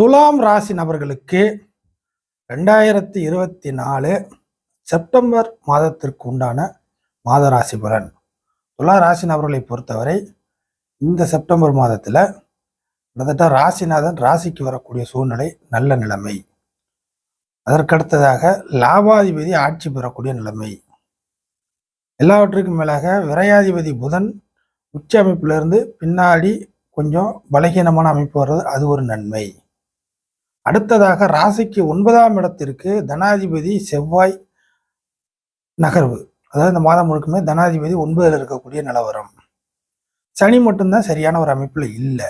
துலாம் ராசி நபர்களுக்கு ரெண்டாயிரத்தி இருபத்தி நாலு செப்டம்பர் மாதத்திற்கு உண்டான மாத ராசி பலன். துலா ராசி நபர்களை பொறுத்தவரை இந்த செப்டம்பர் மாதத்தில் கிட்டத்தட்ட ராசிநாதன் ராசிக்கு வரக்கூடிய சூழ்நிலை நல்ல நிலைமை. அதற்கடுத்ததாக லாபாதிபதி ஆட்சி பெறக்கூடிய நிலைமை. எல்லாவற்றுக்கும் மேலாக விரையாதிபதி புதன் உச்ச அமைப்பிலிருந்து பின்னாடி கொஞ்சம் பலகீனமான அமைப்பு வர்றது அது ஒரு நன்மை. அடுத்ததாக ராசிக்கு ஒன்பதாம் இடத்திற்கு தனாதிபதி செவ்வாய் நகர்வு. அதாவது இந்த மாதம் முழுக்குமே தனாதிபதி ஒன்பதில் இருக்கக்கூடிய நிலவரம். சனி மட்டும்தான் சரியான ஒரு அமைப்பில் இல்லை.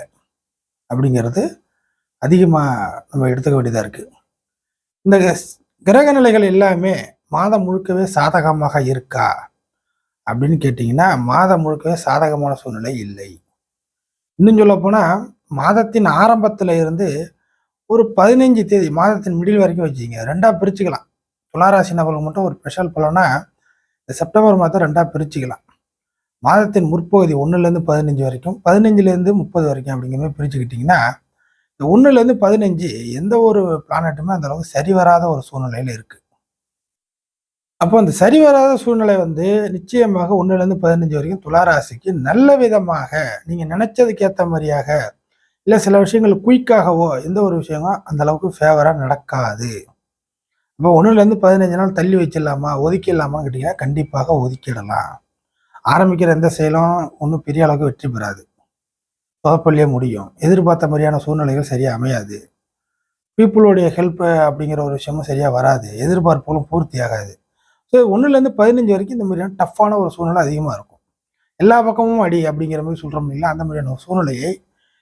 அப்படிங்கிறது அதிகமாக நம்ம எடுத்துக்க வேண்டியதாக இருக்குது இந்த கிரக நிலைகள் எல்லாமே மாதம் முழுக்கவே சாதகமாக இருக்கா? அப்படின்னு கேட்டிங்கன்னா மாதம் முழுக்கவே சாதகமான சூழ்நிலை இல்லை. இன்னும் சொல்ல போனால் மாதத்தின் ஆரம்பத்தில் இருந்து ஒரு பதினைஞ்சு தேதி மாதத்தின் மிடில் வரைக்கும் வச்சுங்க ரெண்டாக பிரிச்சுக்கலாம். துளாராசி நபர்களுக்கு மட்டும் ஒரு ஸ்பெஷல் பலனா இந்த செப்டம்பர் மாதம் ரெண்டாக பிரிச்சுக்கலாம். மாதத்தின் முற்பகுதி ஒன்றுலேருந்து பதினஞ்சு வரைக்கும் பதினஞ்சுலேருந்து முப்பது வரைக்கும் அப்படிங்கிற மாதிரி பிரிச்சுக்கிட்டிங்கன்னா இந்த ஒன்றுலேருந்து பதினஞ்சு எந்த ஒரு பிளானட்டுமே அந்தளவுக்கு சரி வராத ஒரு சூழ்நிலையில் இருக்குது அப்போ அந்த சரி வராத சூழ்நிலை வந்து நிச்சயமாக ஒன்றுலேருந்து பதினஞ்சு வரைக்கும் துளாராசிக்கு நல்ல விதமாக நீங்கள் நினச்சதுக்கேற்ற மாதிரியாக இல்லை சில விஷயங்கள் குயிக்காகவோ எந்த ஒரு விஷயமோ அந்த அளவுக்கு ஃபேவராக நடக்காது. இப்போ ஒன்றுலேருந்து பதினஞ்சு நாள் தள்ளி வச்சிடலாமா ஒதுக்கிடலாமான்னு கேட்டிங்கன்னா கண்டிப்பாக ஒதுக்கிடலாம். ஆரம்பிக்கிற எந்த செயலும் ஒன்றும் பெரிய அளவுக்கு வெற்றி பெறாது. சொதப்பள்ளியே முடியும். எதிர்பார்த்த மாதிரியான சூழ்நிலைகள் சரியாக அமையாது. பீப்புளுடைய ஹெல்ப் அப்படிங்கிற ஒரு விஷயமும் சரியாக வராது. எதிர்பார்ப்புகளும் பூர்த்தி ஆகாது. ஸோ ஒன்றுலேருந்து பதினஞ்சு வரைக்கும் இந்த மாதிரியான டஃப்பான ஒரு சூழ்நிலை அதிகமாக இருக்கும். எல்லா பக்கமும் அடி அப்படிங்கிற மாதிரி சொல்கிறோம் இல்லை அந்த மாதிரியான ஒரு சூழ்நிலையை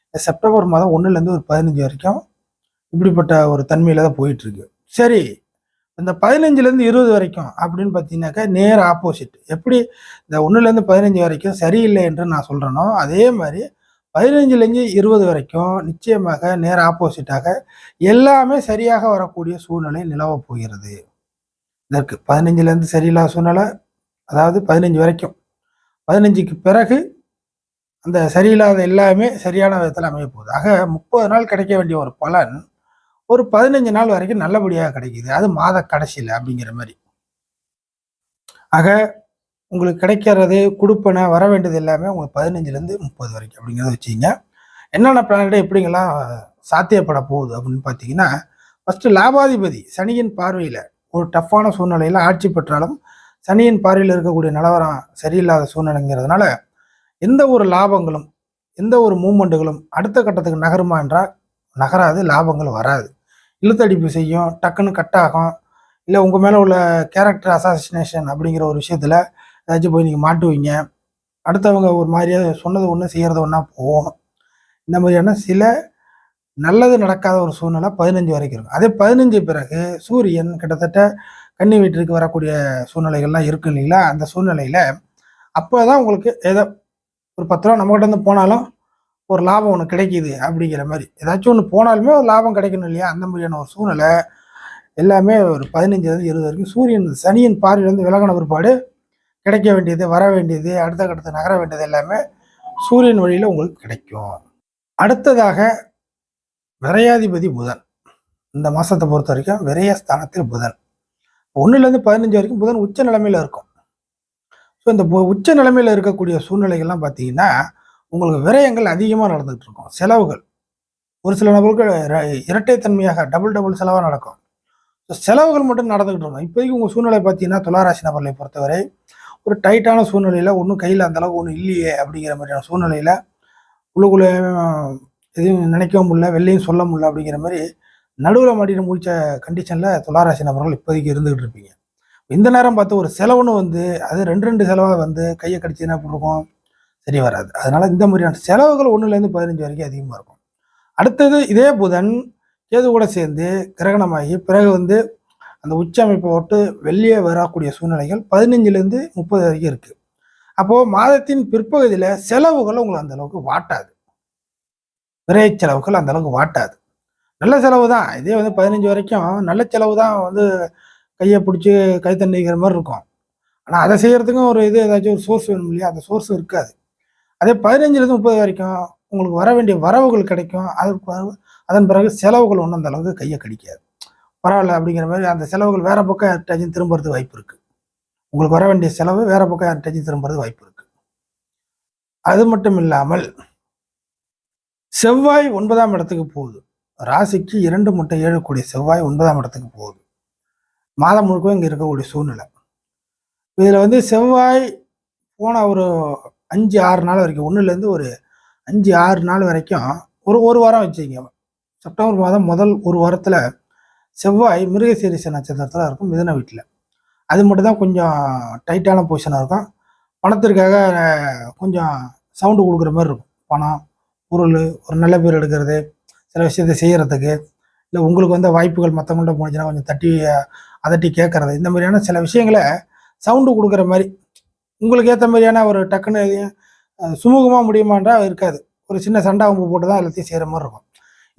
இந்த செப்டம்பர் மாதம் ஒன்றுலேருந்து ஒரு பதினஞ்சு வரைக்கும் இப்படிப்பட்ட ஒரு தன்மையில் தான் போயிட்டுருக்கு. சரி இந்த பதினஞ்சுலேருந்து இருபது வரைக்கும் அப்படின்னு பார்த்தீங்கன்னாக்கா நேர் ஆப்போசிட் எப்படி இந்த ஒன்றுலேருந்து பதினஞ்சு வரைக்கும் சரியில்லை என்று நான் சொல்கிறேனோ அதே மாதிரி பதினஞ்சுலேருந்து இருபது வரைக்கும் நிச்சயமாக நேர் ஆப்போசிட்டாக எல்லாமே சரியாக வரக்கூடிய சூழ்நிலை நிலவப் போகிறது. இதற்கு பதினஞ்சுலேருந்து சரியில்லாத சூழ்நிலை அதாவது பதினஞ்சு வரைக்கும். பதினஞ்சுக்கு பிறகு அந்த சரியில்லாத எல்லாமே சரியான விதத்தில் அமைய போகுது ஆக முப்பது நாள் கிடைக்க வேண்டிய ஒரு பலன் ஒரு பதினஞ்சு நாள் வரைக்கும் நல்லபடியாக கிடைக்குது. அது மாத கடைசியில் அப்படிங்கிற மாதிரி. ஆக உங்களுக்கு கிடைக்கிறது கொடுப்பன வர வேண்டியது எல்லாமே உங்களுக்கு பதினஞ்சுலேருந்து முப்பது வரைக்கும் அப்படிங்கிறத வச்சுங்க. என்னென்ன பிளானட் எப்படிங்கெல்லாம் சாத்தியப்பட போகுது அப்படின்னு பார்த்தீங்கன்னா ஃபஸ்ட்டு லாபாதிபதி சனியின் பார்வையில் ஒரு டஃப்பான சூழ்நிலையில் ஆட்சி பெற்றாலும் சனியின் பார்வையில் இருக்கக்கூடிய நிலவரம் சரியில்லாத சூழ்நிலைங்கிறதுனால எந்த ஒரு லாபங்களும் எந்த ஒரு மூமெண்ட்டுகளும் அடுத்த கட்டத்துக்கு நகருமா என்றால் நகராது லாபங்கள் வராது. இழுத்தடிப்பு செய்யும் டக்குன்னு கட் ஆகும். இல்லை உங்கள் மேலே உள்ள கேரக்டர் அசாசினேஷன் அப்படிங்கிற ஒரு விஷயத்தில் ஏதாச்சும் போய் நீங்கள் மாட்டுவீங்க. அடுத்தவங்க ஒரு மாதிரியாக சொன்னது ஒன்று செய்கிறது ஒன்றா போகும். இந்த மாதிரியான சில நல்லது நடக்காத ஒரு சூழ்நிலை பதினஞ்சு வரைக்கும் இருக்கும். அதே பதினஞ்சு பிறகு சூரியன் கிட்டத்தட்ட கன்னி வீட்டிற்கு வரக்கூடிய சூழ்நிலைகள்லாம் இருக்கு இல்லைங்களா? அந்த சூழ்நிலையில் அப்போ தான் உங்களுக்கு ஏதோ ஒரு பத்து ரூபா நம்மகிட்ட இருந்து போனாலும் ஒரு லாபம் ஒன்று கிடைக்கிது அப்படிங்கிற மாதிரி. ஏதாச்சும் ஒன்று போனாலுமே ஒரு லாபம் கிடைக்கணும் இல்லையா? அந்த மாதிரியான ஒரு சூழ்நிலை. எல்லாமே ஒரு பதினஞ்சுலேருந்து இருபது வரைக்கும் சூரியன் சனியின் பார்வையிலேருந்து விலகின பிற்பாடு கிடைக்க வேண்டியது வர வேண்டியது அடுத்த கட்டத்தை நகர வேண்டியது எல்லாமே சூரியன் வழியில் உங்களுக்கு கிடைக்கும். அடுத்ததாக விரையாதிபதி புதன். இந்த மாதத்தை பொறுத்த வரைக்கும் விரைய ஸ்தானத்தில் புதன். ஒன்றுலேருந்து பதினஞ்சு வரைக்கும் புதன் உச்ச நிலைமையில் இருக்கும். இப்போ இந்த உச்ச நிலைமையில் இருக்கக்கூடிய சூழ்நிலைகள்லாம் பார்த்தீங்கன்னா உங்களுக்கு விரயங்கள் அதிகமாக நடந்துகிட்டு இருக்கும். செலவுகள். ஒரு சில நபர்களுக்கு இரட்டைத்தன்மையாக டபுள் டபுள் செலவாக நடக்கும். ஸோ செலவுகள் மட்டும் நடந்துகிட்டு இருக்கும். இப்போதைக்கு உங்கள் சூழ்நிலை பார்த்தீங்கன்னா துளாராசி நபர்களை பொறுத்தவரை ஒரு டைட்டான சூழ்நிலையில் ஒன்றும் கையில் அந்தளவுக்கு ஒன்றும் இல்லையே அப்படிங்கிற மாதிரியான சூழ்நிலையில் உள்ளுக்குள்ளே எதுவும் நினைக்கவும் முடியல வெளிலையும் சொல்ல முடியல அப்படிங்கிற மாதிரி நடுவில் மாட்டிட்டு முடித்த கண்டிஷனில் துளாராசி நபர்கள் இப்போதைக்கு இருந்துகிட்டு இருப்பீங்க. இந்த நேரம் பார்த்து ஒரு செலவுன்னு வந்து அது ரெண்டு ரெண்டு செலவாக வந்து கையை கடிச்சுன்னா என்ன இருக்கும் சரி வராது. அதனால இந்த மாதிரியான செலவுகள் ஒன்றுலேருந்து பதினஞ்சு வரைக்கும் அதிகமாக இருக்கும். அடுத்தது இதே புதன் கேது கூட சேர்ந்து கிரகணமாகி பிறகு வந்து அந்த உச்ச அமைப்பை விட்டு வெளியே வரக்கூடிய சூழ்நிலைகள் பதினஞ்சுலேருந்து முப்பது வரைக்கும் இருக்குது அப்போது மாதத்தின் பிற்பகுதியில் செலவுகள் உங்களை அந்த அளவுக்கு வாட்டாது. விரைய செலவுகள் அந்த அளவுக்கு வாட்டாது. நல்ல செலவு தான் இதே வந்து பதினஞ்சு வரைக்கும் நல்ல செலவு தான் வந்து கையை பிடிச்சி கை தண்டிக்கிற மாதிரி இருக்கும். ஆனால் அதை செய்கிறதுக்கும் ஒரு இது ஏதாச்சும் ஒரு சோர்ஸ் வேணும் இல்லையா? அந்த சோர்ஸ் இருக்காது. அதே பதினஞ்சுலேருந்து முப்பது வரைக்கும் உங்களுக்கு வர வேண்டிய வரவுகள் கிடைக்கும். அதற்கு அதன் பிறகு செலவுகள் ஒன்றும் அந்த அளவுக்கு கையை கடிக்காது. பரவாயில்ல அப்படிங்கிற மாதிரி அந்த செலவுகள் வேற பக்கம் யார்ட்டாச்சும் திரும்புறது வாய்ப்பு இருக்குது உங்களுக்கு வர வேண்டிய செலவு வேறு பக்கம் யார்ட்டாச்சும் திரும்புறது வாய்ப்பு இருக்குது அது மட்டும் இல்லாமல் செவ்வாய் ஒன்பதாம் இடத்துக்கு போகுது. ராசிக்கு இரண்டு முட்டை ஏழு செவ்வாய் ஒன்பதாம் இடத்துக்கு போகுது. மாதம் முழுக்கவும் இங்கே இருக்கக்கூடிய சூழ்நிலை. இதில் வந்து செவ்வாய் போன ஒரு அஞ்சு ஆறு நாள் வரைக்கும் ஒன்றுலேருந்து ஒரு அஞ்சு ஆறு நாள் வரைக்கும் ஒரு ஒரு வாரம் வச்சுக்கிங்க. செப்டம்பர் மாதம் முதல் ஒரு வாரத்தில் செவ்வாய் மிருகசீரிச நட்சத்திரத்தில் இருக்கும் மிதன வீட்டில். அது மட்டும் தான் கொஞ்சம் டைட்டான பொசிஷனாக இருக்கும். பணத்திற்காக கொஞ்சம் சவுண்டு கொடுக்குற மாதிரி இருக்கும். பணம் பொருள் ஒரு நல்ல பேர் எடுக்கிறது சில விஷயத்தை செய்கிறதுக்கு இல்லை உங்களுக்கு வந்து வாய்ப்புகள் மற்றவங்கள்ட்ட போனுச்சுன்னா கொஞ்சம் தட்டி அதட்டி கேட்கறது இந்த மாதிரியான சில விஷயங்களை சவுண்டு கொடுக்குற மாதிரி உங்களுக்கு ஏற்ற மாதிரியான ஒரு டக்குன்னு சுமூகமாக முடியுமான்றா இருக்காது. ஒரு சின்ன சண்டை வம்பு போட்டு தான் எல்லாத்தையும் செய்கிற மாதிரி இருக்கும்.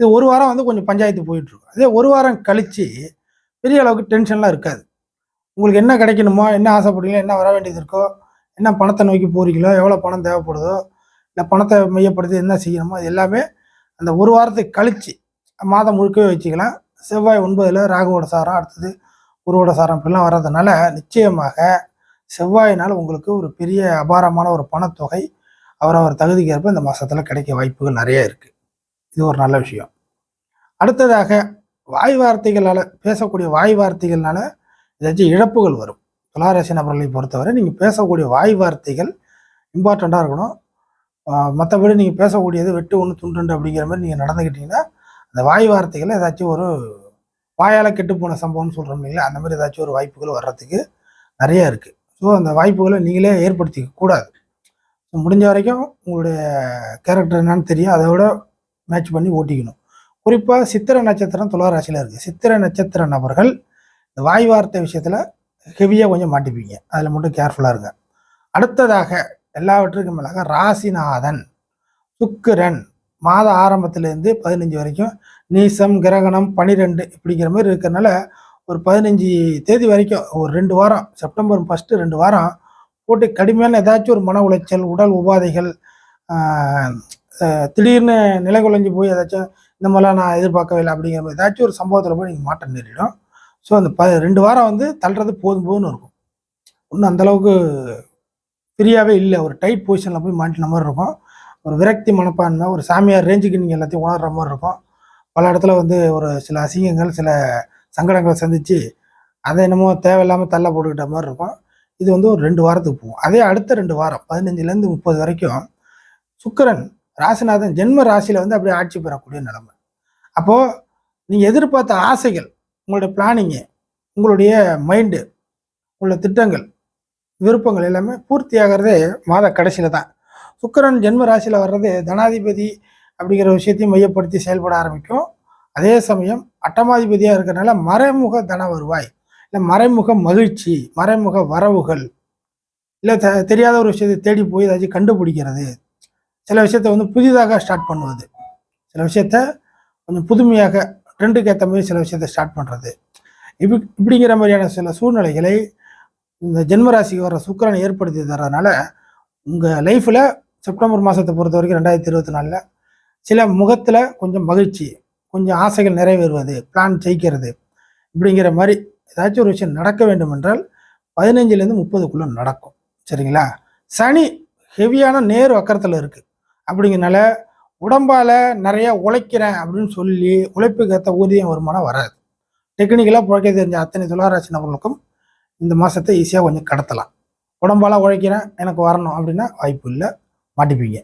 இது ஒரு வாரம் வந்து கொஞ்சம் பஞ்சாயத்து போயிட்டுருக்கும். அதே ஒரு வாரம் கழிச்சு பெரிய அளவுக்கு டென்ஷன்லாம் இருக்காது. உங்களுக்கு என்ன கிடைக்கணுமோ என்ன ஆசைப்படுறீங்களோ என்ன வர வேண்டியது இருக்கோ என்ன பணத்தை நோக்கி போகிறீங்களோ எவ்வளோ பணம் தேவைப்படுதோ இல்லை பணத்தை மையப்படுத்தி என்ன செய்யணுமோ அது எல்லாமே அந்த ஒரு வாரத்துக்கு கழிச்சு மாதம் முழுக்கவே வச்சுக்கலாம். செவ்வாய் ஒன்பதில் ராகுவோட சாரம் அடுத்தது குருவோட சாரம் இப்படிலாம் வர்றதுனால நிச்சயமாக செவ்வாயினால் உங்களுக்கு ஒரு பெரிய அபாரமான ஒரு பணத்தொகை அவரவர் தகுதிக்கு ஏற்ப இந்த மாதத்தில் கிடைக்க வாய்ப்புகள் நிறைய இருக்குது இது ஒரு நல்ல விஷயம். அடுத்ததாக வாய் வார்த்தைகளால் பேசக்கூடிய வாய் வார்த்தைகள்னால ஏதாச்சும் இழப்புகள் வரும். துளாராசி நபர்களை பொறுத்தவரை நீங்கள் பேசக்கூடிய வாய் வார்த்தைகள் இம்பார்ட்டண்ட்டாக இருக்கணும். மற்றபடி நீங்கள் பேசக்கூடியது வெட்டு ஒன்று துண்டுண்டு அப்படிங்கிற மாதிரி நீங்கள் நடந்துக்கிட்டீங்கன்னா அந்த வாய் வார்த்தைகளை ஏதாச்சும் ஒரு வாயால் கெட்டு போன சம்பவம்னு சொல்கிறோம் இல்லைங்களா? அந்த மாதிரி ஏதாச்சும் ஒரு வாய்ப்புகள் வர்றதுக்கு நிறைய இருக்குது ஸோ அந்த வாய்ப்புகளை நீங்களே ஏற்படுத்திக்க கூடாது. ஸோ முடிஞ்ச வரைக்கும் உங்களுடைய கேரக்டர் என்னன்னு தெரியும். அதை விட மேட்ச் பண்ணி ஓட்டிக்கணும். குறிப்பாக சித்திரை நட்சத்திரம் துளாராசியில் இருக்குது சித்திரை நட்சத்திர நபர்கள் இந்த வாய் வார்த்தை விஷயத்தில் ஹெவியாக கொஞ்சம் மாட்டிப்பீங்க. அதில் மட்டும் கேர்ஃபுல்லாக இருங்க. அடுத்ததாக எல்லாவற்றுக்கும் மேலாக ராசிநாதன் சுக்கிரன் மாத ஆரம்பத்திலேருந்து பதினஞ்சு வரைக்கும் நீசம் கிரகணம் பனிரெண்டு இப்படிங்கிற மாதிரி இருக்கிறனால ஒரு பதினஞ்சு தேதி வரைக்கும் ஒரு ரெண்டு வாரம் செப்டம்பர் ஃபஸ்ட்டு ரெண்டு வாரம் போட்டு கடுமையான ஏதாச்சும் ஒரு மன உளைச்சல் உடல் உபாதைகள் திடீர்னு நிலை குலைஞ்சு போய் ஏதாச்சும் இந்த மாதிரிலாம் நான் எதிர்பார்க்கவே இல்லை அப்படிங்கிற மாதிரி ஏதாச்சும் ஒரு சம்பவத்தில் போய் நீங்கள் மாற்றம் நேரிடும். ஸோ அந்த ப ரெண்டு வாரம் வந்து தள்ளுறது போதும் போதும்னு இருக்கும். இன்னும் அந்தளவுக்கு ஃப்ரீயாகவே இல்லை. ஒரு டைட் பொசிஷனில் போய் மாட்டின மாதிரி இருக்கும். ஒரு விரக்தி மனப்பான்மை ஒரு சாமியார் ரேஞ்சுக்கு நீங்கள் எல்லாத்தையும் உணர்ற மாதிரி இருக்கும். பல இடத்துல வந்து ஒரு சில அசிங்கங்கள் சில சங்கடங்களை சந்தித்து அதை என்னமோ தேவையில்லாமல் தள்ள போட்டுக்கிட்ட மாதிரி இருக்கும். இது வந்து ஒரு ரெண்டு வாரத்துக்கு போகும். அதே அடுத்த ரெண்டு வாரம் பதினஞ்சுலேருந்து முப்பது வரைக்கும் சுக்கிரன் ராசிநாதன் ஜென்ம ராசியில் வந்து அப்படியே ஆட்சி பெறக்கூடிய நிலைமை. அப்போது நீங்கள் எதிர்பார்த்த ஆசைகள் உங்களுடைய பிளானிங்கு உங்களுடைய மைண்டு உள்ள திட்டங்கள் விருப்பங்கள் எல்லாமே பூர்த்தி ஆகிறதே மாத கடைசியில் தான். சுக்கிரன் ஜென்ம ராசியில் வர்றது தனாதிபதி அப்படிங்கிற விஷயத்தையும் மையப்படுத்தி செயல்பட ஆரம்பிக்கும். அதே சமயம் அட்டமாதிபதியாக இருக்கிறனால மறைமுக தன வருவாய் இல்லை மறைமுக மகிழ்ச்சி மறைமுக வரவுகள் இல்லை தெ தெரியாத ஒரு விஷயத்தை தேடி போய் ஏதாச்சும் கண்டுபிடிக்கிறது. சில விஷயத்த வந்து புதிதாக ஸ்டார்ட் பண்ணுவது. சில விஷயத்த கொஞ்சம் புதுமையாக ட்ரெண்டுக்கு ஏற்ற மாதிரி சில விஷயத்த ஸ்டார்ட் பண்ணுறது இப்படி இப்படிங்கிற மாதிரியான சில சூழ்நிலைகளை இந்த ஜென்மராசிக்கு வர சுக்கரனை ஏற்படுத்தி தர்றதுனால உங்கள் லைஃப்பில் செப்டம்பர் மாதத்தை பொறுத்த வரைக்கும் ரெண்டாயிரத்தி இருபத்தி நாலில் சில முகத்தில் கொஞ்சம் மகிழ்ச்சி கொஞ்சம் ஆசைகள் நிறைவேறுவது பிளான் ஜெயிக்கிறது இப்படிங்கிற மாதிரி ஏதாச்சும் ஒரு விஷயம் நடக்க வேண்டும் என்றால் பதினஞ்சுலேருந்து முப்பதுக்குள்ளே நடக்கும். சரிங்களா? சனி ஹெவியான நேர் வக்கரத்தில் இருக்குது அப்படிங்கிறனால உடம்பால் நிறைய உழைக்கிறேன் அப்படின்னு சொல்லி உழைப்புக்கு ஏற்ற ஊதியம் வருமானம் வராது. டெக்னிக்கலாக பிழைக்க தெரிஞ்ச அத்தனை துளாராசி நபர்களுக்கும் இந்த மாதத்தை ஈஸியாக கொஞ்சம் கடத்தலாம். உடம்பால் உழைக்கிறேன் எனக்கு வரணும் அப்படின்னா வாய்ப்பு இல்லை. மாட்டிப்பீங்க.